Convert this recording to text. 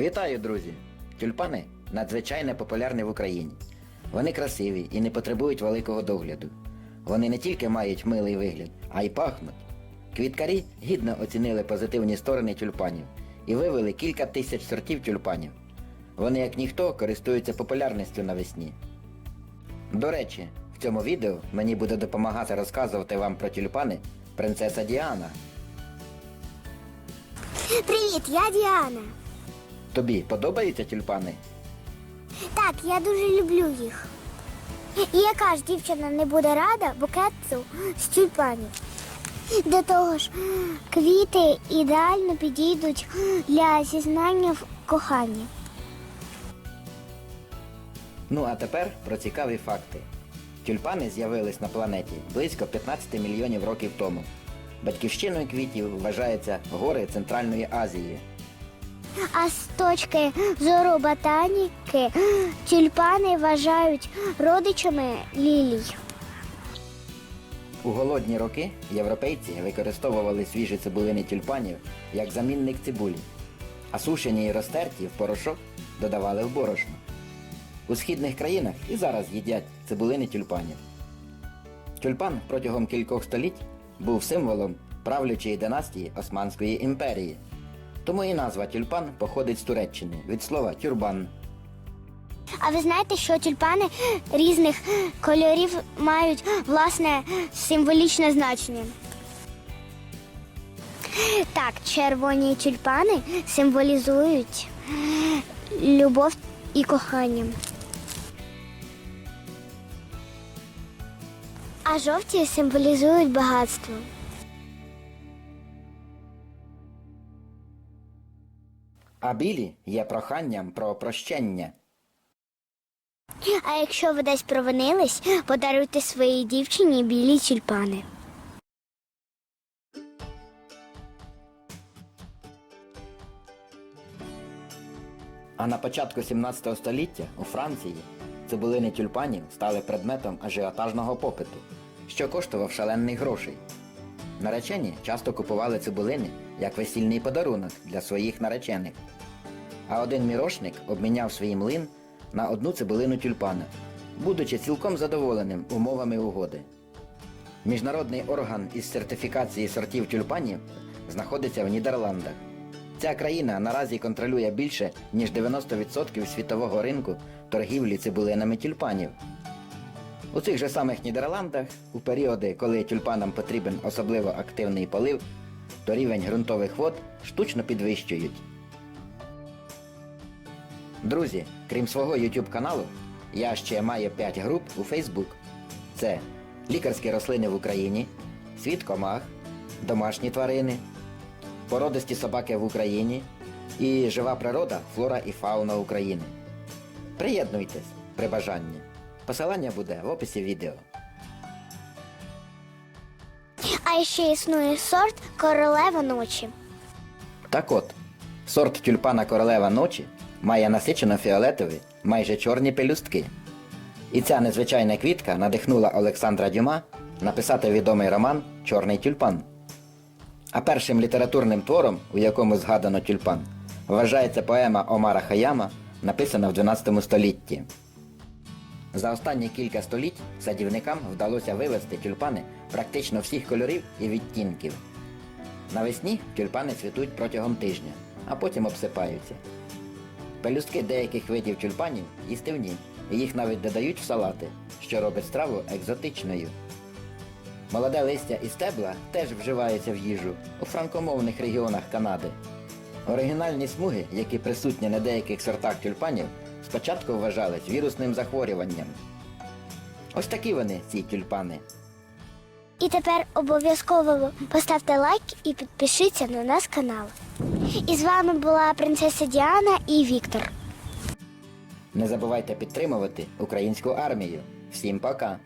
Вітаю, друзі! Тюльпани надзвичайно популярні в Україні. Вони красиві і не потребують великого догляду. Вони не тільки мають милий вигляд, а й пахнуть. Квіткарі гідно оцінили позитивні сторони тюльпанів і вивели кілька тисяч сортів тюльпанів. Вони, як ніхто, користуються популярністю навесні. До речі, в цьому відео мені буде допомагати розказувати вам про тюльпани принцеса Діана. Привіт, я Діана. Тобі подобаються тюльпани? Так, я дуже люблю їх. І яка ж дівчина не буде рада букету з тюльпанів? До того ж, квіти ідеально підійдуть для зізнання в коханні. Ну а тепер про цікаві факти. Тюльпани з'явились на планеті близько 15 мільйонів років тому. Батьківщиною квітів вважаються гори Центральної Азії. А з точки зору ботаніки тюльпани вважають родичами лілій. У голодні роки європейці використовували свіжі цибулини тюльпанів як замінник цибулі, а сушені і розтерті в порошок додавали в борошно. У східних країнах і зараз їдять цибулини тюльпанів. Тюльпан протягом кількох століть був символом правлячої династії Османської імперії. Тому і назва тюльпан походить з Туреччини від слова тюрбан. А ви знаєте, що тюльпани різних кольорів мають власне символічне значення? Так, червоні тюльпани символізують любов і кохання. А жовті символізують багатство. А білі є проханням про прощення. А якщо ви десь провинились, подаруйте своїй дівчині білі тюльпани. А на початку 17 століття у Франції цибулини тюльпанів стали предметом ажіотажного попиту, що коштував шаленних грошей. Наречені часто купували цибулини як весільний подарунок для своїх наречених. А один мірошник обміняв свій млин на одну цибулину тюльпана, будучи цілком задоволеним умовами угоди. Міжнародний орган із сертифікації сортів тюльпанів знаходиться в Нідерландах. Ця країна наразі контролює більше, ніж 90% світового ринку торгівлі цибулинами тюльпанів. У цих же самих Нідерландах, у періоди, коли тюльпанам потрібен особливо активний полив, то рівень ґрунтових вод штучно підвищують. Друзі, крім свого YouTube каналу, я ще маю 5 груп у Facebook. Це лікарські рослини в Україні, світ комах, домашні тварини, породисті собаки в Україні і жива природа, флора і фауна України. Приєднуйтесь при бажанні. Посилання буде в описі відео. А ще існує сорт королева ночі. Так от, сорт тюльпана королева ночі має насичено фіолетові, майже чорні пелюстки. І ця незвичайна квітка надихнула Олександра Дюма написати відомий роман Чорний тюльпан. А першим літературним твором, у якому згадано тюльпан, вважається поема Омара Хаяма, написана в 12 столітті. За останні кілька століть садівникам вдалося вивести тюльпани практично всіх кольорів і відтінків. Навесні тюльпани цвітуть протягом тижня, а потім обсипаються. Пелюстки деяких видів тюльпанів їстивні, і їх навіть додають в салати, що робить страву екзотичною. Молоде листя і стебла теж вживаються в їжу у франкомовних регіонах Канади. Оригінальні смуги, які присутні на деяких сортах тюльпанів, спочатку вважались вірусним захворюванням. Ось такі вони, ці тюльпани. І тепер обов'язково поставте лайк і підпишіться на наш канал. І з вами була принцеса Діана і Віктор. Не забувайте підтримувати українську армію. Всім пока!